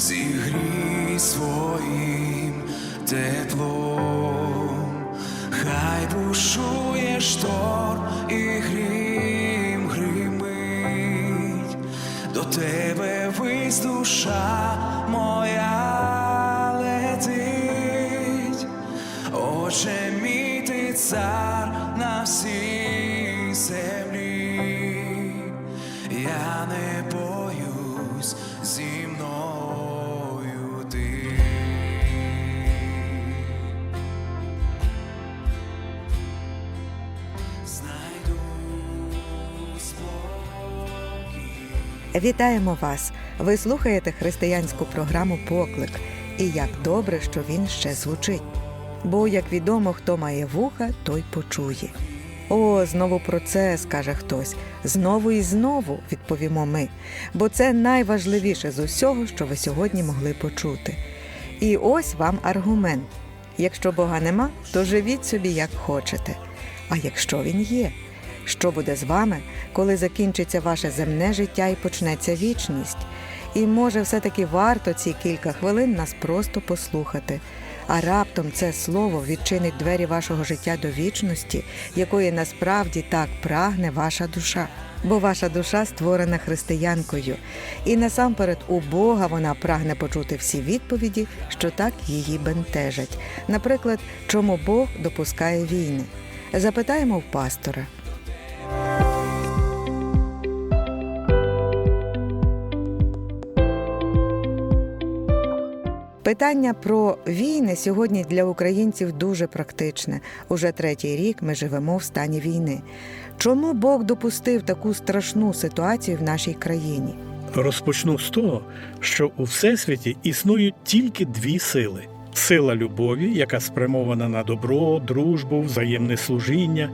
зігрій своїм теплом, хай бушує шторм і грім гримить, до тебе вись душа моя летить, Отче мій ти цар на всій землі, я не боюсь зі мною ти. Вітаємо вас! Ви слухаєте християнську програму Поклик. І як добре, що він ще звучить. Бо, як відомо, хто має вуха, той почує. О, знову про це, скаже хтось. Знову і знову відповімо ми. Бо це найважливіше з усього, що ви сьогодні могли почути. І ось вам аргумент: якщо Бога нема, то живіть собі як хочете. А якщо він є, що буде з вами, коли закінчиться ваше земне життя і почнеться вічність? І може, все-таки варто ці кілька хвилин нас просто послухати. А раптом це слово відчинить двері вашого життя до вічності, якої насправді так прагне ваша душа. Бо ваша душа створена християнкою, і насамперед у Бога вона прагне почути всі відповіді, що так її бентежать. Наприклад, чому Бог допускає війни? Запитаємо в пастора. Питання про війни сьогодні для українців дуже практичне. Уже третій рік ми живемо в стані війни. Чому Бог допустив таку страшну ситуацію в нашій країні? Розпочну з того, що у всесвіті існують тільки дві сили: сила любові, яка спрямована на добро, дружбу, взаємне служіння,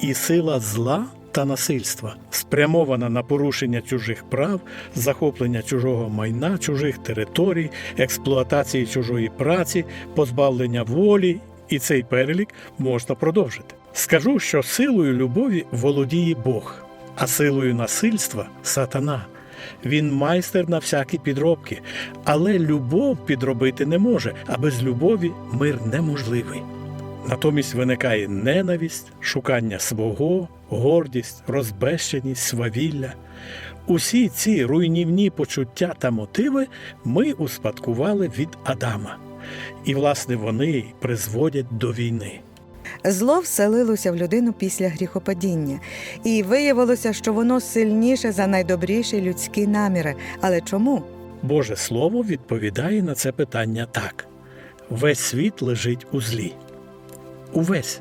і сила зла та насильства, спрямована на порушення чужих прав, захоплення чужого майна, чужих територій, експлуатації чужої праці, позбавлення волі, і цей перелік можна продовжити. Скажу, що силою любові володіє Бог, а силою насильства сатана. Він майстер на всякі підробки, але любов підробити не може, а без любові мир неможливий. Натомість виникає ненависть, шукання свого, гордість, розбещеність, свавілля. Усі ці руйнівні почуття та мотиви ми успадкували від Адама. І, власне, вони призводять до війни. Зло вселилося в людину після гріхопадіння, і виявилося, що воно сильніше за найдобріші людські наміри. Але чому? Боже Слово відповідає на це питання так: весь світ лежить у злі. Увесь.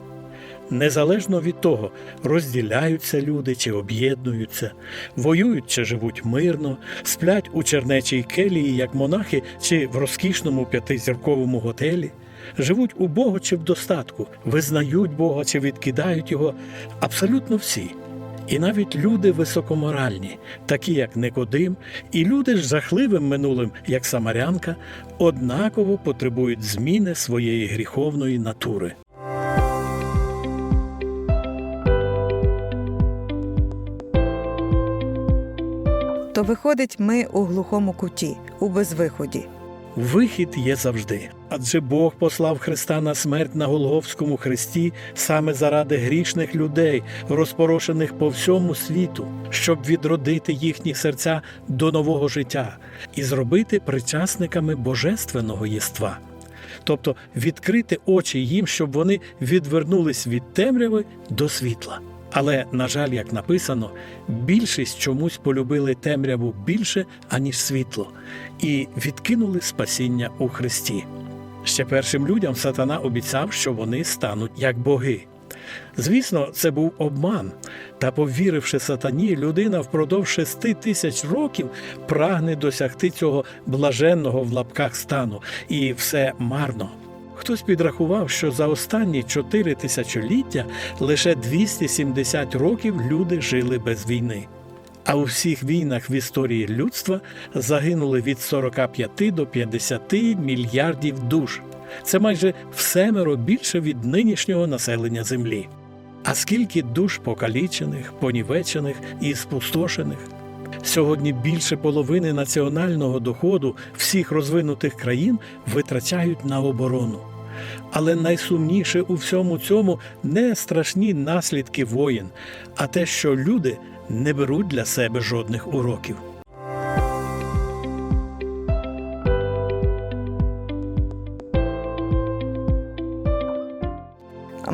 Незалежно від того, розділяються люди чи об'єднуються, воюють чи живуть мирно, сплять у чернечій келії, як монахи, чи в розкішному п'ятизірковому готелі, живуть убого чи в достатку, визнають Бога чи відкидають його абсолютно всі. І навіть люди високоморальні, такі як Никодим, і люди з жахливим минулим, як Самарянка, однаково потребують зміни своєї гріховної натури. То виходить, ми у глухому куті, у безвиході. Вихід є завжди, адже Бог послав Христа на смерть на Голговському хресті саме заради грішних людей, розпорошених по всьому світу, щоб відродити їхні серця до нового життя і зробити причасниками божественного єства. Тобто відкрити очі їм, щоб вони відвернулись від темряви до світла. Але, на жаль, як написано, більшість чомусь полюбили темряву більше, аніж світло, і відкинули спасіння у Христі. Ще першим людям сатана обіцяв, що вони стануть як боги. Звісно, це був обман, та повіривши сатані, людина впродовж шести тисяч років прагне досягти цього блаженного в лапках стану, і все марно. Хтось підрахував, що за останні чотири тисячоліття лише 270 років люди жили без війни. А у всіх війнах в історії людства загинули від 45 до 50 мільярдів душ. Це майже всемеро більше від нинішнього населення Землі. А скільки душ покалічених, понівечених і спустошених? Сьогодні більше половини національного доходу всіх розвинутих країн витрачають на оборону. Але найсумніше у всьому цьому не страшні наслідки воєн, а те, що люди не беруть для себе жодних уроків.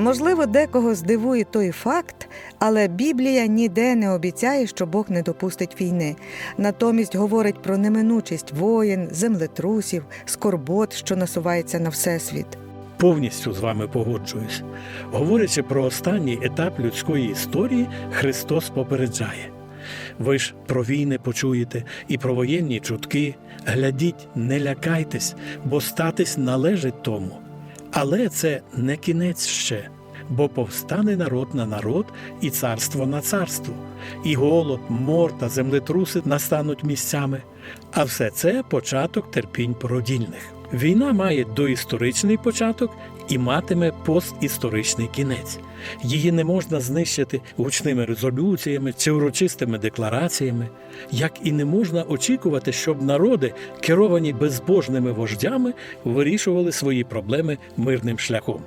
Можливо, декого здивує той факт, але Біблія ніде не обіцяє, що Бог не допустить війни. Натомість говорить про неминучість воєн, землетрусів, скорбот, що насувається на всесвіт. Повністю з вами погоджуюсь. Говорячи про останній етап людської історії, Христос попереджає. Ви ж про війни почуєте і про воєнні чутки. Глядіть, не лякайтесь, бо статись належить тому. Але це не кінець ще, бо повстане народ на народ і царство на царство, і голод, мор та землетруси настануть місцями. А все це початок терпінь породільних. Війна має доісторичний початок і матиме постісторичний кінець. Її не можна знищити гучними резолюціями чи урочистими деклараціями, як і не можна очікувати, щоб народи, керовані безбожними вождями, вирішували свої проблеми мирним шляхом.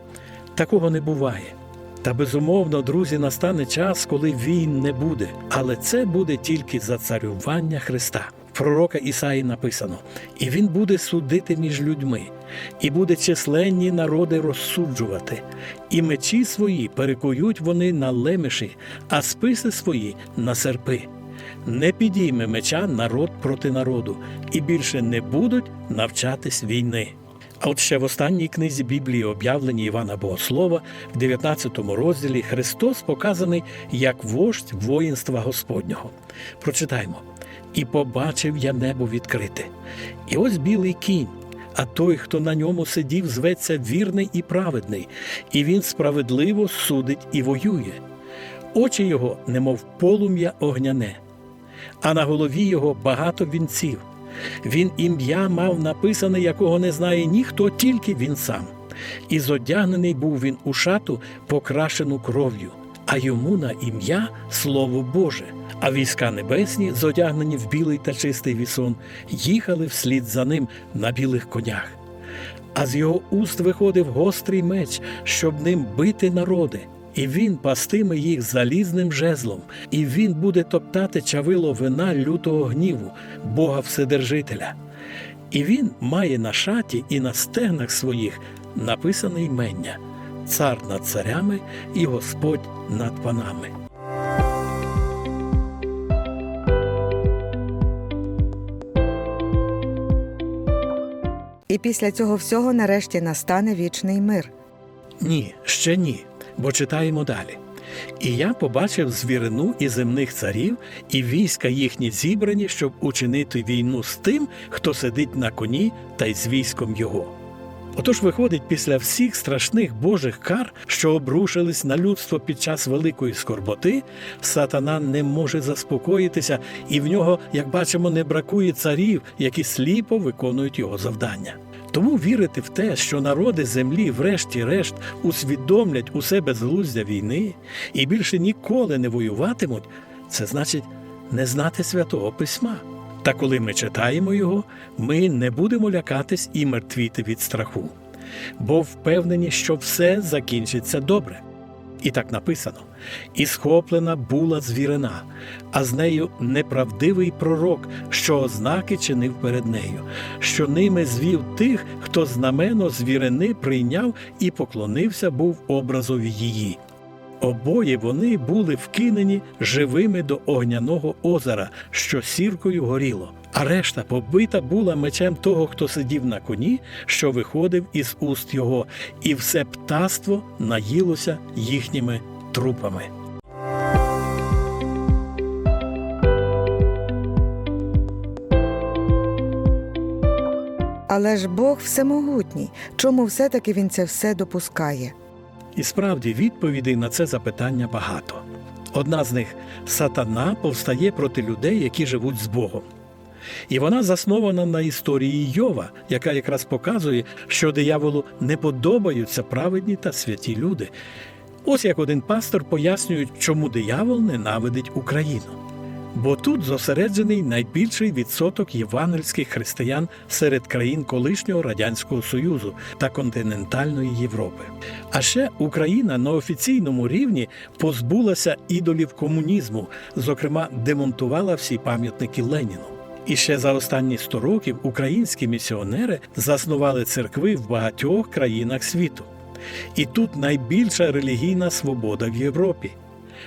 Такого не буває. Та безумовно, друзі, настане час, коли війн не буде, але це буде тільки за царювання Христа. Пророка Ісаї написано: і він буде судити між людьми, і буде численні народи розсуджувати, і мечі свої перекують вони на лемеші, а списи свої на серпи. Не підійме меча народ проти народу, і більше не будуть навчатись війни. А от ще в останній книзі Біблії, об'явленні Івана Богослова, в 19 розділі Христос показаний як вождь воїнства Господнього. Прочитаймо. І побачив я небо відкрите. І ось білий кінь, а той, хто на ньому сидів, зветься вірний і праведний, і він справедливо судить і воює. Очі його, немов полум'я огняне, а на голові його багато вінців. Він ім'я мав написане, якого не знає ніхто, тільки він сам. І зодягнений був він у шату, покрашену кров'ю, а йому на ім'я Слово Боже. А війська небесні, зодягнені в білий та чистий вісон, їхали вслід за ним на білих конях. А з його уст виходив гострий меч, щоб ним бити народи. І він пастиме їх залізним жезлом, і він буде топтати чавило вина лютого гніву, Бога Вседержителя. І він має на шаті і на стегнах своїх написане ймення Цар над царями і Господь над панами. І після цього всього нарешті настане вічний мир. Ні, ще ні, бо читаємо далі. І я побачив звірину і земних царів, і війська їхні зібрані, щоб учинити війну з тим, хто сидить на коні та й з військом його. Отож виходить, після всіх страшних божих кар, що обрушились на людство під час великої скорботи, сатана не може заспокоїтися, і в нього, як бачимо, не бракує царів, які сліпо виконують його завдання. Тому вірити в те, що народи землі, врешті-решт, усвідомлять у себе злуздя війни і більше ніколи не воюватимуть, це значить не знати святого письма. Та коли ми читаємо його, ми не будемо лякатись і мертвіти від страху, бо впевнені, що все закінчиться добре. І так написано: і схоплена була звірина, а з нею неправдивий пророк, що ознаки чинив перед нею, що ними звів тих, хто знамено звірини прийняв і поклонився був образові її. Обоє вони були вкинені живими до огняного озера, що сіркою горіло, а решта побита була мечем того, хто сидів на коні, що виходив із уст його, і все птаство наїлося їхніми трупами. Але ж Бог всемогутній. Чому все-таки він це все допускає? І справді відповідей на це запитання багато. Одна з них сатана повстає проти людей, які живуть з Богом. І вона заснована на історії Йова, яка якраз показує, що дияволу не подобаються праведні та святі люди. Ось як один пастор пояснює, чому диявол ненавидить Україну. Бо тут зосереджений найбільший відсоток євангельських християн серед країн колишнього радянського союзу та континентальної Європи. А ще Україна на офіційному рівні позбулася ідолів комунізму, зокрема, демонтувала всі пам'ятники Леніну. І ще за останні 100 років українські місіонери заснували церкви в багатьох країнах світу. І тут найбільша релігійна свобода в Європі.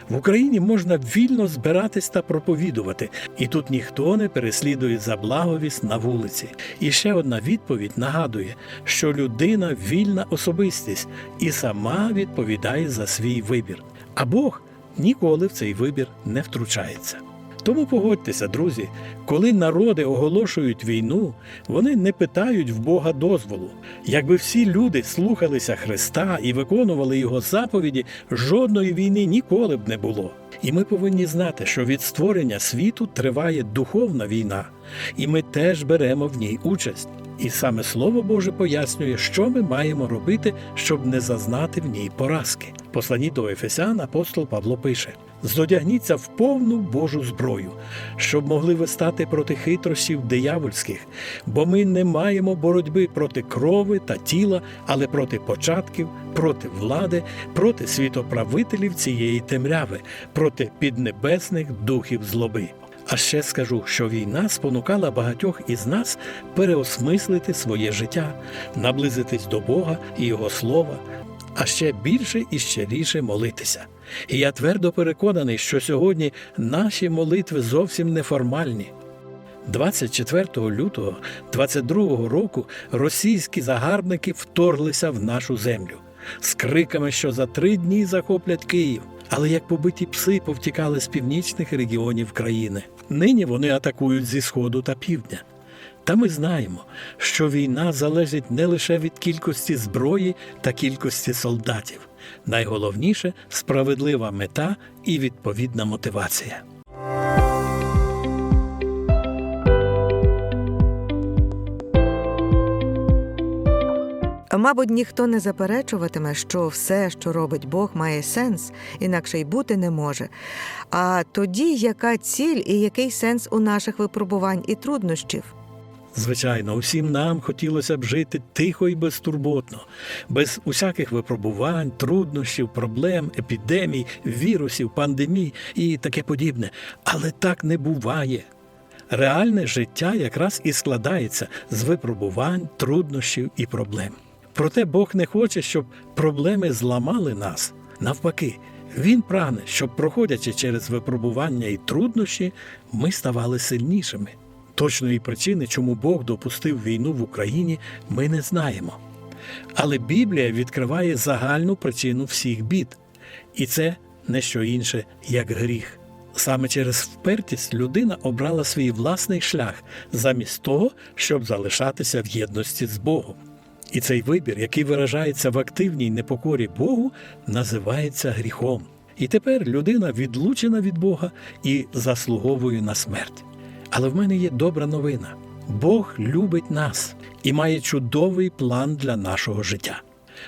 В Україні можна вільно збиратись та проповідувати, і тут ніхто не переслідує за благовість на вулиці. І ще одна відповідь нагадує, що людина вільна особистість і сама відповідає за свій вибір. А Бог ніколи в цей вибір не втручається. Тому погодьтеся, друзі, коли народи оголошують війну, вони не питають в Бога дозволу. Якби всі люди слухалися Христа і виконували його заповіді, жодної війни ніколи б не було. І ми повинні знати, що від створення світу триває духовна війна, і ми теж беремо в ній участь. І саме Слово Боже пояснює, що ми маємо робити, щоб не зазнати в ній поразки. В Посланні до Ефесян апостол Павло пише: Зодягніться в повну Божу зброю, щоб могли ви стати проти хитрощів диявольських, бо ми не маємо боротьби проти крови та тіла, але проти початків, проти влади, проти світоправителів цієї темряви, проти піднебесних духів злоби. А ще скажу, що війна спонукала багатьох із нас переосмислити своє життя, наблизитись до Бога і Його Слова, а ще більше і щиріше молитися. І я твердо переконаний, що сьогодні наші молитви зовсім неформальні. 24 лютого 22 року російські загарбники вторглися в нашу землю з криками, що за три дні захоплять Київ. Але як побиті пси повтікали з північних регіонів країни. Нині вони атакують зі сходу та півдня. Та ми знаємо, що війна залежить не лише від кількості зброї та кількості солдатів. Найголовніше справедлива мета і відповідна мотивація. Мабуть, ніхто не заперечуватиме, що все, що робить Бог, має сенс, інакше й бути не може. А тоді яка ціль і який сенс у наших випробувань і труднощів? Звичайно, усім нам хотілося б жити тихо і безтурботно, без усяких випробувань, труднощів, проблем, епідемій, вірусів, пандемій і таке подібне. Але так не буває. Реальне життя якраз і складається з випробувань, труднощів і проблем. Проте Бог не хоче, щоб проблеми зламали нас. Навпаки, Він прагне, щоб, проходячи через випробування і труднощі, ми ставали сильнішими. Точної причини, чому Бог допустив війну в Україні, ми не знаємо. Але Біблія відкриває загальну причину всіх бід, і це не що інше, як гріх. Саме через впертість людина обрала свій власний шлях замість того, щоб залишатися в єдності з Богом. І цей вибір, який виражається в активній непокорі Богу, називається гріхом. І тепер людина відлучена від Бога і заслуговує на смерть. Але в мене є добра новина: Бог любить нас і має чудовий план для нашого життя.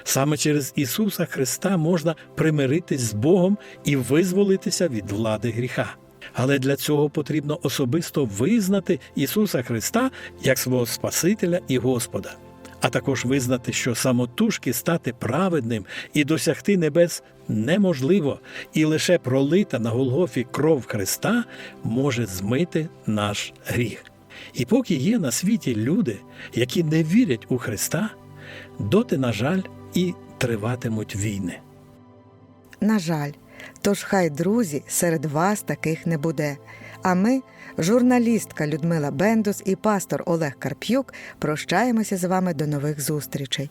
Саме через Ісуса Христа можна примиритись з Богом і визволитися від влади гріха. Але для цього потрібно особисто визнати Ісуса Христа як свого Спасителя і Господа, а також визнати, що самотужки стати праведним і досягти небес неможливо, і лише пролита на Голгофі кров Христа може змити наш гріх. І поки є на світі люди, які не вірять у Христа, доти, на жаль, і триватимуть війни. На жаль, тож хай друзі серед вас таких не буде. А ми, журналістка Людмила Бендус і пастор Олег Карп'юк, прощаємося з вами до нових зустрічей.